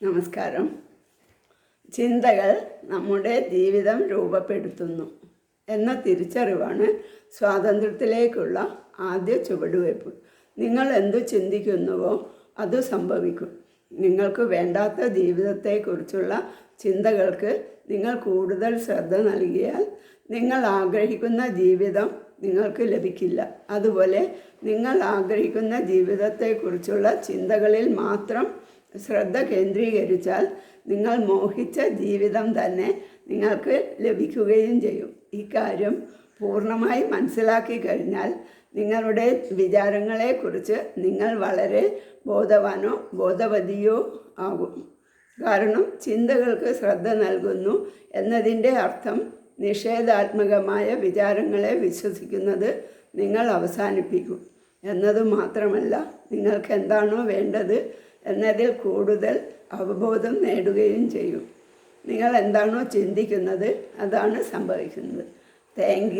നമസ്കാരം. ചിന്തകൾ നമ്മുടെ ജീവിതം രൂപപ്പെടുത്തുന്നു എന്ന തിരിച്ചറിവാണ് സ്വാതന്ത്ര്യത്തിലേക്കുള്ള ആദ്യ ചുവടുവയ്പ്. നിങ്ങൾ എന്തു ചിന്തിക്കുന്നുവോ അത് സംഭവിക്കും. നിങ്ങൾക്ക് വേണ്ടാത്ത ജീവിതത്തെക്കുറിച്ചുള്ള ചിന്തകൾക്ക് നിങ്ങൾ കൂടുതൽ ശ്രദ്ധ നൽകിയാൽ നിങ്ങൾ ആഗ്രഹിക്കുന്ന ജീവിതം നിങ്ങൾക്ക് ലഭിക്കില്ല. അതുപോലെ നിങ്ങൾ ആഗ്രഹിക്കുന്ന ജീവിതത്തെക്കുറിച്ചുള്ള ചിന്തകളിൽ മാത്രം ശ്രദ്ധ കേന്ദ്രീകരിച്ചാൽ നിങ്ങൾ മോഹിച്ച ജീവിതം തന്നെ നിങ്ങൾക്ക് ലഭിക്കുകയും ചെയ്യും. ഇക്കാര്യം പൂർണമായി മനസ്സിലാക്കി കഴിഞ്ഞാൽ നിങ്ങളുടെ വിചാരങ്ങളെക്കുറിച്ച് നിങ്ങൾ വളരെ ബോധവാനോ ബോധവതിയോ ആകും. കാരണം ചിന്തകൾക്ക് ശ്രദ്ധ നൽകുന്നു എന്നതിന്റെ അർത്ഥം നിഷേധാത്മകമായ വിചാരങ്ങളെ വിശ്വസിക്കുന്നത് നിങ്ങൾ അവസാനിപ്പിക്കും. എന്നതു മാത്രമല്ല നിങ്ങൾക്ക് എന്താണോ വേണ്ടത് എന്നതിൽ കൂടുതൽ അവബോധം നേടുകയും ചെയ്യും. നിങ്ങൾ എന്താണോ ചിന്തിക്കുന്നത് അതാണ് സംഭവിക്കുന്നത്. താങ്ക്